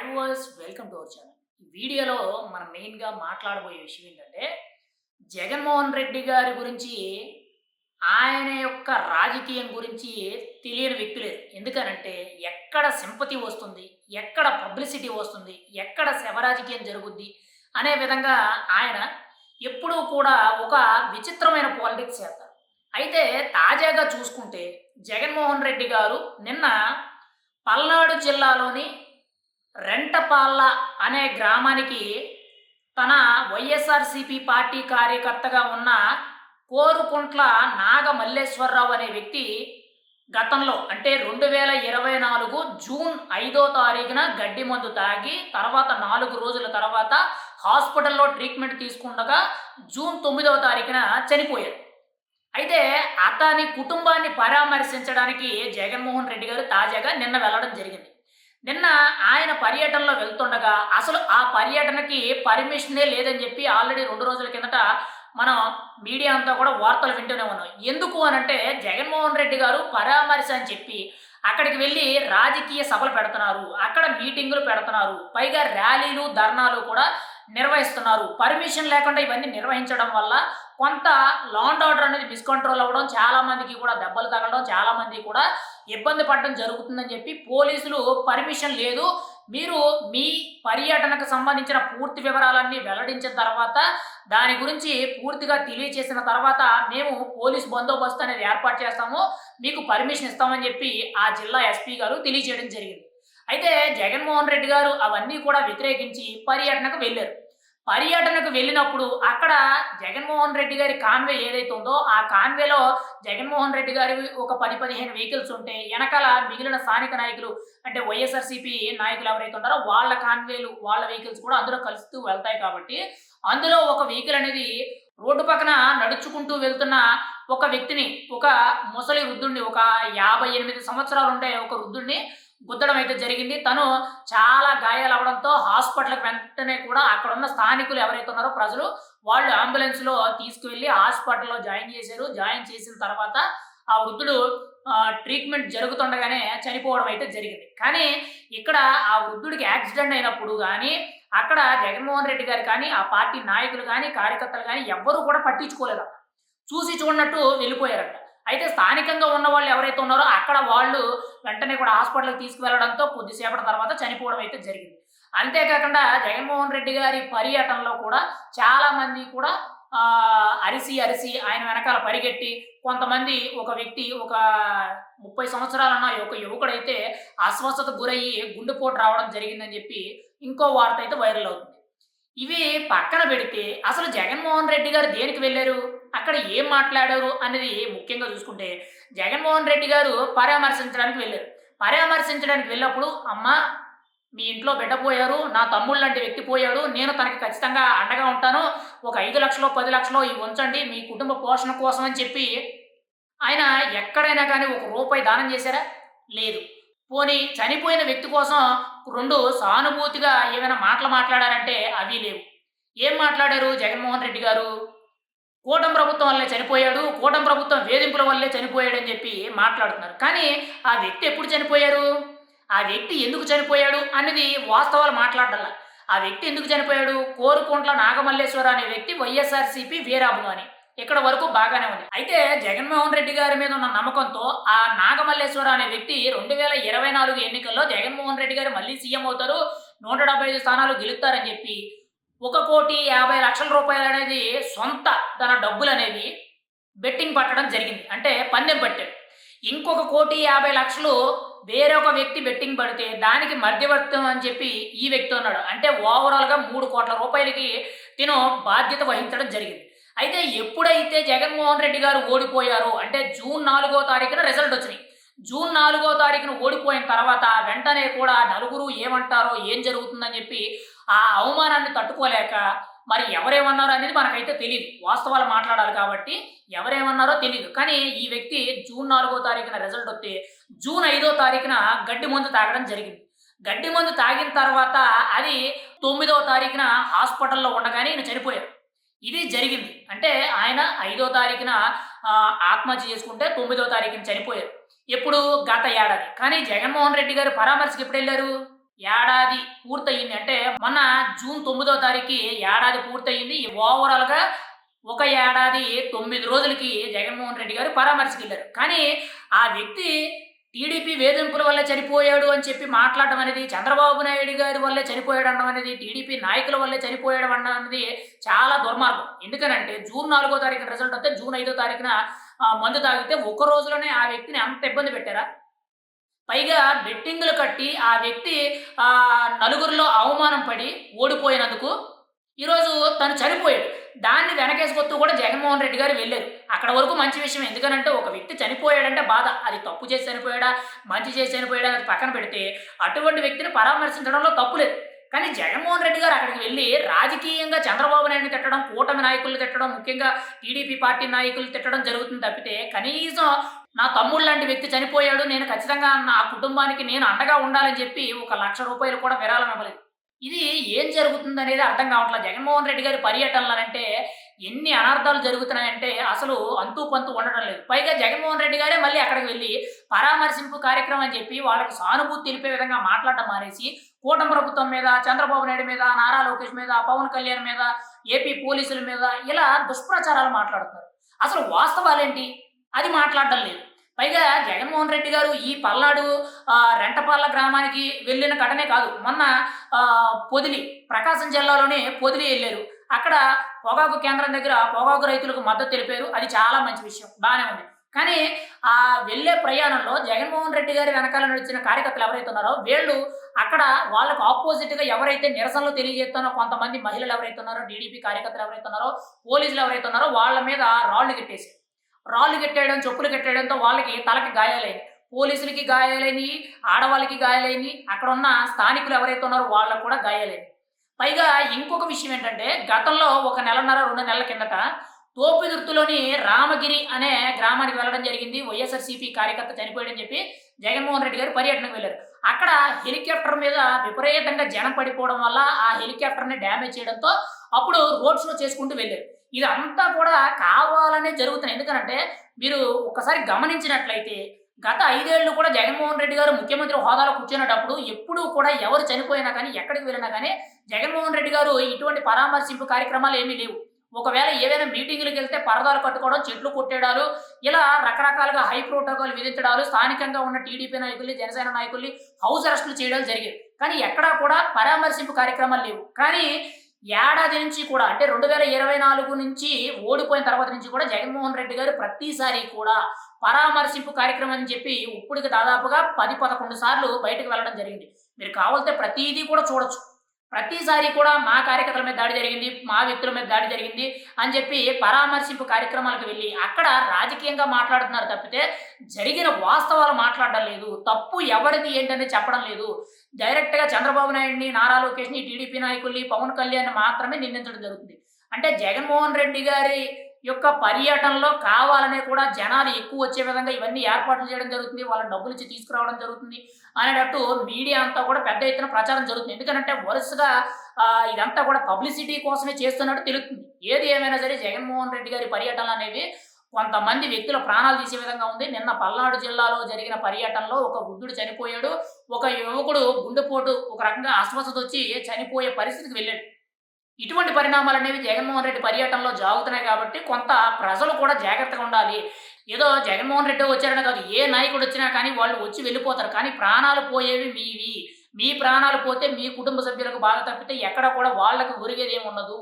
Hi guys welcome to our channel ఈ వీడియోలో మనం మెయిన్గా మాట్లాడబోయే విషయం ఏంటంటే జగన్మోహన్ రెడ్డి గారి గురించి ఆయన యొక్క రాజకీయం గురించి తెలియని వ్యక్తి లేదు ఎందుకనంటే ఎక్కడ సింపతి వస్తుంది ఎక్కడ పబ్లిసిటీ వస్తుంది ఎక్కడ శవరాజకీయం జరుగుద్ది అనే విధంగా ఆయన ఎప్పుడూ కూడా ఒక విచిత్రమైన పాలిటిక్స్ చేస్తారు. అయితే తాజాగా చూసుకుంటే జగన్మోహన్ రెడ్డి గారు నిన్న పల్నాడు జిల్లాలోని రెంటపాళ్ళ అనే గ్రామానికి తన వైఎస్ఆర్సిపి పార్టీ కార్యకర్తగా ఉన్న కోరుకుంట్ల నాగ మల్లేశ్వరరావు అనే వ్యక్తి గతంలో అంటే రెండు వేల ఇరవై నాలుగు జూన్ ఐదో తారీఖున గడ్డి మందు తాగి తర్వాత నాలుగు రోజుల తర్వాత హాస్పిటల్లో ట్రీట్మెంట్ తీసుకుండగా జూన్ తొమ్మిదవ తారీఖున చనిపోయారు. అయితే అతని కుటుంబాన్ని పరామర్శించడానికి జగన్మోహన్ రెడ్డి గారు తాజాగా నిన్న వెళ్ళడం జరిగింది. నిన్న ఆయన పర్యటనలో వెళ్తుండగా అసలు ఆ పర్యటనకి పర్మిషనే లేదని చెప్పి ఆల్రెడీ రెండు రోజుల కిందట మనం మీడియా అంతా కూడా వార్తలు వింటూనే ఉన్నాం. ఎందుకు అనంటే జగన్మోహన్ రెడ్డి గారు పరామర్శ అని చెప్పి అక్కడికి వెళ్ళి రాజకీయ సభలు పెడుతున్నారు అక్కడ మీటింగులు పెడుతున్నారు పైగా ర్యాలీలు ధర్నాలు కూడా నిర్వహిస్తున్నారు. పర్మిషన్ లేకుండా ఇవన్నీ నిర్వహించడం వల్ల కొంత లాండ్ ఆర్డర్ అనేది మిస్కంట్రోల్ అవ్వడం చాలా మందికి కూడా దెబ్బలు తగలడం చాలా మంది కూడా ఇబ్బంది పడడం జరుగుతుందని చెప్పి పోలీసులు పర్మిషన్ లేదు. మీరు మీ పర్యటనకు సంబంధించిన పూర్తి వివరాలన్నీ వెల్లడించిన తర్వాత దాని గురించి పూర్తిగా తెలియచేసిన తర్వాత మేము పోలీస్ బందోబస్తు అనేది ఏర్పాటు చేస్తాము. మీకు పర్మిషన్ ఇస్తామని చెప్పి ఆ జిల్లా ఎస్పీ గారు తెలియజేయడం జరిగింది. అయితే జగన్మోహన్ రెడ్డి గారు అవన్నీ కూడా వ్యతిరేకించి పర్యటనకు వెళ్ళారు. పర్యటనకు వెళ్ళినప్పుడు అక్కడ జగన్మోహన్ రెడ్డి గారి కాన్వే ఏదైతే ఉందో ఆ కాన్వేలో జగన్మోహన్ రెడ్డి గారి ఒక పది పదిహేను వెహికల్స్ ఉంటే వెనకాల మిగిలిన స్థానిక నాయకులు అంటే వైఎస్ఆర్సీపీ నాయకులు ఎవరైతే ఉంటారో వాళ్ళ కాన్వేలు వాళ్ళ వెహికల్స్ కూడా అందులో కలుస్తూ వెళ్తాయి కాబట్టి అందులో ఒక వెహికల్ అనేది రోడ్డు పక్కన నడుచుకుంటూ వెళ్తున్న ఒక వ్యక్తిని ఒక ముసలి వృద్ధుడిని ఒక యాభై ఎనిమిది సంవత్సరాలు ఉండే ఒక వృద్ధుడిని గుద్దడం అయితే జరిగింది. తను చాలా గాయాలు అవడంతో హాస్పిటల్కి వెంటనే కూడా అక్కడ ఉన్న స్థానికులు ఎవరైతే ఉన్నారో ప్రజలు వాళ్ళు అంబులెన్స్లో తీసుకువెళ్ళి హాస్పిటల్లో జాయిన్ చేశారు. జాయిన్ చేసిన తర్వాత ఆ వృద్ధుడు ట్రీట్మెంట్ జరుగుతుండగానే చనిపోవడం అయితే జరిగింది. కానీ ఇక్కడ ఆ వృద్ధుడికి యాక్సిడెంట్ అయినప్పుడు కానీ అక్కడ జగన్మోహన్ రెడ్డి గారు కానీ ఆ పార్టీ నాయకులు కానీ కార్యకర్తలు కానీ ఎవ్వరూ కూడా పట్టించుకోలేదట. చూసి చూడనట్టు వెళ్ళిపోయారట. అయితే స్థానికంగా ఉన్న వాళ్ళు ఎవరైతే ఉన్నారో అక్కడ వాళ్ళు వెంటనే కూడా హాస్పిటల్కి తీసుకువెళ్ళడంతో కొద్దిసేపటి తర్వాత చనిపోవడం అయితే జరిగింది. అంతేకాకుండా జగన్మోహన్ రెడ్డి గారి పర్యటనలో కూడా చాలామంది కూడా అరిసి అరిసి ఆయన వెనకాల పరిగెట్టి కొంతమంది ఒక వ్యక్తి ఒక ముప్పై సంవత్సరాలన్న ఒక యువకుడైతే అస్వస్థత గురయ్యి గుండెపోటు రావడం జరిగిందని చెప్పి ఇంకో వార్త అయితే వైరల్ అవుతుంది. ఇవి పక్కన పెడితే అసలు జగన్మోహన్ రెడ్డి గారు దేనికి వెళ్ళారు? అక్కడ ఏం మాట్లాడారు అనేది ముఖ్యంగా చూసుకుంటే జగన్మోహన్ రెడ్డి గారు పరామర్శించడానికి వెళ్ళారు. పరామర్శించడానికి వెళ్ళినప్పుడు అమ్మ మీ ఇంట్లో బిడ్డ పోయారు నా తమ్ముడు లాంటి వ్యక్తి పోయాడు నేను తనకి ఖచ్చితంగా అండగా ఉంటాను ఒక ఐదు లక్షలో పది లక్షలో ఇవి ఉంచండి మీ కుటుంబ పోషణ కోసం అని చెప్పి ఆయన ఎక్కడైనా కానీ ఒక రూపాయి దానం చేశారా? లేదు. పోనీ చనిపోయిన వ్యక్తి కోసం రెండు సానుభూతిగా ఏమైనా మాటలు మాట్లాడారంటే అవి లేవు. ఏం మాట్లాడారు జగన్మోహన్ రెడ్డి గారు? కూటమి ప్రభుత్వం వల్లే చనిపోయాడు కూటమి ప్రభుత్వం వేధింపుల వల్లే చనిపోయాడు అని చెప్పి మాట్లాడుతున్నారు. కానీ ఆ వ్యక్తి ఎప్పుడు చనిపోయారు? ఆ వ్యక్తి ఎందుకు చనిపోయాడు అనేది వాస్తవాలు మాట్లాడాల. ఆ వ్యక్తి ఎందుకు చనిపోయాడు? కోరుకుంట్ల నాగమల్లేశ్వర అనే వ్యక్తి వైఎస్ఆర్సీపీ వీరాభిమాని. ఇక్కడ వరకు బాగానే ఉంది. అయితే జగన్మోహన్ రెడ్డి గారి మీద ఉన్న నమ్మకంతో ఆ నాగమల్లేశ్వర అనే వ్యక్తి రెండు వేల ఇరవై నాలుగు ఎన్నికల్లో జగన్మోహన్ రెడ్డి గారు మళ్ళీ సీఎం అవుతారు నూట డెబ్బై ఐదు స్థానాలు గెలుస్తారని చెప్పి ఒక కోటి యాభై లక్షల రూపాయలు అనేది సొంత తన డబ్బులు అనేది బెట్టింగ్ పట్టడం జరిగింది. అంటే పందెం పట్టాడు. ఇంకొక కోటి యాభై లక్షలు వేరొక వ్యక్తి బెట్టింగ్ పడితే దానికి మధ్యవర్తం అని చెప్పి ఈ వ్యక్తి ఉన్నాడు. అంటే ఓవరాల్గా మూడు కోట్ల రూపాయలకి తిను బాధ్యత వహించడం జరిగింది. అయితే ఎప్పుడైతే జగన్మోహన్ రెడ్డి గారు ఓడిపోయారో అంటే జూన్ నాలుగో తారీఖున రిజల్ట్ వచ్చినాయి. జూన్ నాలుగో తారీఖున ఓడిపోయిన తర్వాత వెంటనే కూడా నలుగురు ఏమంటారో ఏం జరుగుతుందని చెప్పి ఆ అవమానాన్ని తట్టుకోలేక మరి ఎవరేమన్నారో అనేది మనకైతే తెలియదు వాస్తవాలు మాట్లాడాలి కాబట్టి ఎవరేమన్నారో తెలియదు కానీ ఈ వ్యక్తి జూన్ నాలుగో తారీఖున రిజల్ట్ వస్తే జూన్ ఐదో తారీఖున గడ్డి మందు తాగడం జరిగింది. గడ్డి మందు తాగిన తర్వాత అది తొమ్మిదవ తారీఖున హాస్పిటల్లో ఉండగానే ఈయన చనిపోయారు. ఇది జరిగింది. అంటే ఆయన ఐదో తారీఖున ఆత్మహత్య చేసుకుంటే తొమ్మిదో తారీఖున చనిపోయారు. ఎప్పుడు? గత ఏడాది. కానీ జగన్మోహన్ రెడ్డి గారు పరామర్శకు ఎప్పుడు వెళ్ళారు? ఏడాది పూర్తయింది. అంటే మొన్న జూన్ తొమ్మిదో తారీఖు ఏడాది పూర్తయింది. ఓవరాల్గా ఒక ఏడాది తొమ్మిది రోజులకి జగన్మోహన్ రెడ్డి గారు పరామర్శకి వెళ్ళారు కానీ ఆ వ్యక్తి టీడీపీ వేధింపుల వల్ల చనిపోయాడు అని చెప్పి మాట్లాడడం అనేది చంద్రబాబు నాయుడు గారి వల్లే చనిపోయాడు అనడం అనేది టీడీపీ నాయకుల వల్లే చనిపోయాడు అనడం అనేది చాలా దుర్మార్గం. ఎందుకనంటే జూన్ నాలుగో తారీఖున రిజల్ట్ వస్తే జూన్ ఐదో తారీఖున మందు తాగితే ఒక్క రోజులోనే ఆ వ్యక్తిని అంత ఇబ్బంది పెట్టారా? పైగా బెట్టింగులు కట్టి ఆ వ్యక్తి ఆ నలుగురిలో అవమానం పడి ఓడిపోయినందుకు ఈరోజు తను చనిపోయాడు. దాన్ని వెనకేసుకొత్తు కూడా జగన్మోహన్ రెడ్డి గారు వెళ్ళారు. అక్కడ వరకు మంచి విషయం ఎందుకనంటే ఒక వ్యక్తి చనిపోయాడంటే బాధ. అది తప్పు చేసి చనిపోయాడా? మంచి చేసి చనిపోయాడా? అది పక్కన పెడితే అటువంటి వ్యక్తిని పరామర్శించడంలో తప్పు లేదు. కానీ జగన్మోహన్ రెడ్డి గారు అక్కడికి వెళ్ళి రాజకీయంగా చంద్రబాబు నాయుడిని తిట్టడం కూటమి నాయకులు తిట్టడం ముఖ్యంగా టీడీపీ పార్టీ నాయకులు తిట్టడం జరుగుతుంది తప్పితే కనీసం నా తమ్ముడు లాంటి వ్యక్తి చనిపోయాడు నేను ఖచ్చితంగా నా కుటుంబానికి నేను అండగా ఉండాలని చెప్పి ఒక లక్ష రూపాయలు కూడా విరాళం ఇవ్వలేదు. ఇది ఏం జరుగుతుంది అనేది అర్థం కావట్లేదు. జగన్మోహన్ రెడ్డి గారి పర్యటనలంటే ఎన్ని అనర్థాలు జరుగుతున్నాయంటే అసలు అంతూ పంతు ఉండడం లేదు. పైగా జగన్మోహన్ రెడ్డి గారే మళ్ళీ అక్కడికి వెళ్ళి పరామర్శింపు కార్యక్రమం అని చెప్పి వాళ్ళకి సానుభూతి తెలిపే విధంగా మాట్లాడడం మానేసి కూటమి ప్రభుత్వం మీద చంద్రబాబు నాయుడు మీద నారా లోకేష్ మీద పవన్ కళ్యాణ్ మీద ఏపీ పోలీసుల మీద ఇలా దుష్ప్రచారాలు మాట్లాడుతున్నారు. అసలు వాస్తవాలేంటి? అది మాట్లాడడం లేదు. పైగా జగన్మోహన్ రెడ్డి గారు ఈ పల్నాడు ఆ, రెంటపాళ్ళ గ్రామానికి వెళ్ళిన ఘటనే కాదు. మొన్న పొదిలి ప్రకాశం జిల్లాలోనే పొదిలి వెళ్ళారు. అక్కడ పొగాకు కేంద్రం దగ్గర పొగాకు రైతులకు మద్దతు తెలిపారు. అది చాలా మంచి విషయం. బాగానే ఉంది. కానీ ఆ వెళ్ళే ప్రయాణంలో జగన్మోహన్ రెడ్డి గారి వెనకాల నడిచిన కార్యకర్తలు ఎవరైతే ఉన్నారో వీళ్ళు అక్కడ వాళ్ళకు ఆపోజిట్గా ఎవరైతే నిరసనలు తెలియజేస్తున్నారో కొంతమంది మహిళలు ఎవరైతే ఉన్నారో టీడీపీ కార్యకర్తలు ఎవరైతే ఉన్నారో పోలీసులు ఎవరైతే ఉన్నారో వాళ్ళ మీద రాళ్ళు కట్టేసి రాళ్ళు కట్టేయడం చెప్పులు కట్టేయడంతో వాళ్ళకి తలకి గాయాలయ్యాయి. పోలీసులకి గాయాలైనవి ఆడవాళ్ళకి గాయాలైనవి అక్కడ ఉన్న స్థానికులు ఎవరైతే ఉన్నారో వాళ్ళకు కూడా గాయాలైనవి పైగా ఇంకొక విషయం ఏంటంటే గతంలో ఒక నెలన్నర రెండు నెలల కిందట తోపిదుర్తులోని రామగిరి అనే గ్రామానికి వెళ్ళడం జరిగింది. వైఎస్ఆర్సీపీ కార్యకర్త చనిపోయాడని చెప్పి జగన్మోహన్ రెడ్డి గారు పర్యటనకు వెళ్ళారు. అక్కడ హెలికాప్టర్ మీద విపరీతంగా జనం పడిపోవడం వల్ల ఆ హెలికాప్టర్ని డ్యామేజ్ చేయడంతో అప్పుడు రోడ్ షో చేసుకుంటూ వెళ్ళారు. ఇదంతా కూడా కావాలనే జరుగుతుంది ఎందుకంటే మీరు ఒకసారి గమనించినట్లయితే గత ఐదేళ్ళు కూడా జగన్మోహన్ రెడ్డి గారు ముఖ్యమంత్రి హోదాలో కూర్చునేటప్పుడు ఎప్పుడూ కూడా ఎవరు చనిపోయినా కానీ ఎక్కడికి వెళ్ళినా కానీ జగన్మోహన్ రెడ్డి గారు ఇటువంటి పరామర్శింపు కార్యక్రమాలు ఏమీ లేవు. ఒకవేళ ఏవైనా మీటింగులకు వెళ్తే పరదాలు కట్టుకోవడం చెట్లు కొట్టేయడాలు ఇలా రకరకాలుగా హై ప్రోటోకాల్ విధించడాలు స్థానికంగా ఉన్న టీడీపీ నాయకుల్ని జనసేన నాయకుల్ని హౌస్ అరెస్టులు చేయడాలు జరిగాయి. కానీ ఎక్కడా కూడా పరామర్శింపు కార్యక్రమాలు లేవు. కానీ ఏడాది నుంచి కూడా అంటే రెండు వేల ఇరవై నాలుగు నుంచి ఓడిపోయిన తర్వాత నుంచి కూడా జగన్మోహన్ రెడ్డి గారు ప్రతిసారి కూడా పరామర్శింపు కార్యక్రమం అని చెప్పి ఇప్పటికి దాదాపుగా పది పదకొండు సార్లు బయటకు వెళ్ళడం జరిగింది. మీరు కావాలంటే ప్రతిదీ కూడా చూడొచ్చు. ప్రతిసారి కూడా మా కార్యకర్తల మీద దాడి జరిగింది మా వ్యక్తుల మీద దాడి జరిగింది అని చెప్పి పరామర్శింపు కార్యక్రమాలకు వెళ్ళి అక్కడ రాజకీయంగా మాట్లాడుతున్నారు తప్పితే జరిగిన వాస్తవాలు మాట్లాడడం లేదు. తప్పు ఎవరిది ఏంటని చెప్పడం లేదు. డైరెక్ట్గా చంద్రబాబు నాయుడిని నారా లోకేష్ని టీడీపీ నాయకుల్ని పవన్ కళ్యాణ్ మాత్రమే నిందించడం జరుగుతుంది. అంటే జగన్మోహన్ రెడ్డి గారి యొక్క పర్యటనలో కావాలనే కూడా జనాలు ఎక్కువ వచ్చే విధంగా ఇవన్నీ ఏర్పాట్లు చేయడం జరుగుతుంది వాళ్ళ డబ్బులు ఇచ్చి తీసుకురావడం జరుగుతుంది అనేటట్టు మీడియా అంతా కూడా పెద్ద ఎత్తున ప్రచారం జరుగుతుంది. ఎందుకంటే వరుసగా ఇదంతా కూడా పబ్లిసిటీ కోసమే చేస్తున్నట్టు తెలుస్తుంది. ఏది ఏమైనా సరే జగన్మోహన్ రెడ్డి గారి పర్యటనలు అనేవి కొంతమంది వ్యక్తుల ప్రాణాలు తీసే విధంగా ఉంది. నిన్న పల్నాడు జిల్లాలో జరిగిన పర్యటనలో ఒక వృద్ధుడు చనిపోయాడు. ఒక యువకుడు గుండెపోటు ఒక రకంగా అస్వస్థత వచ్చి చనిపోయే పరిస్థితికి వెళ్ళాడు. ఇటువంటి పరిణామాలు అనేవి జగన్మోహన్ రెడ్డి పర్యటనలో జాగుతున్నాయి కాబట్టి కొంత ప్రజలు కూడా జాగ్రత్తగా ఉండాలి. ఏదో జగన్మోహన్ రెడ్డి వచ్చారని కాదు ఏ నాయకుడు వచ్చినా కానీ వాళ్ళు వచ్చి వెళ్ళిపోతారు. కానీ ప్రాణాలు పోయేవి మీవి. మీ ప్రాణాలు పోతే మీ కుటుంబ సభ్యులకు బాధ తప్పితే ఎక్కడ కూడా వాళ్ళకి ఒరిగేది ఏమి ఉండదు.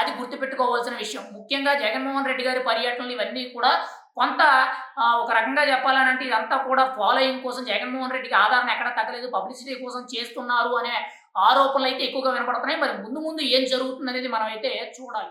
అది గుర్తుపెట్టుకోవాల్సిన విషయం. ముఖ్యంగా జగన్మోహన్ రెడ్డి గారి పర్యటనలు ఇవన్నీ కూడా కొంత ఒక రకంగా చెప్పాలనంటే ఇదంతా కూడా ఫాలోయింగ్ కోసం జగన్మోహన్ రెడ్డికి ఆధారణ ఎక్కడ తగ్గలేదు. పబ్లిసిటీ కోసం చేస్తున్నారు అనే ఆరోపణలు అయితే ఎక్కువగా వినపడుతున్నాయి. మరి ముందు ముందు ఏం జరుగుతుంది అనేది మనం అయితే చూడాలి.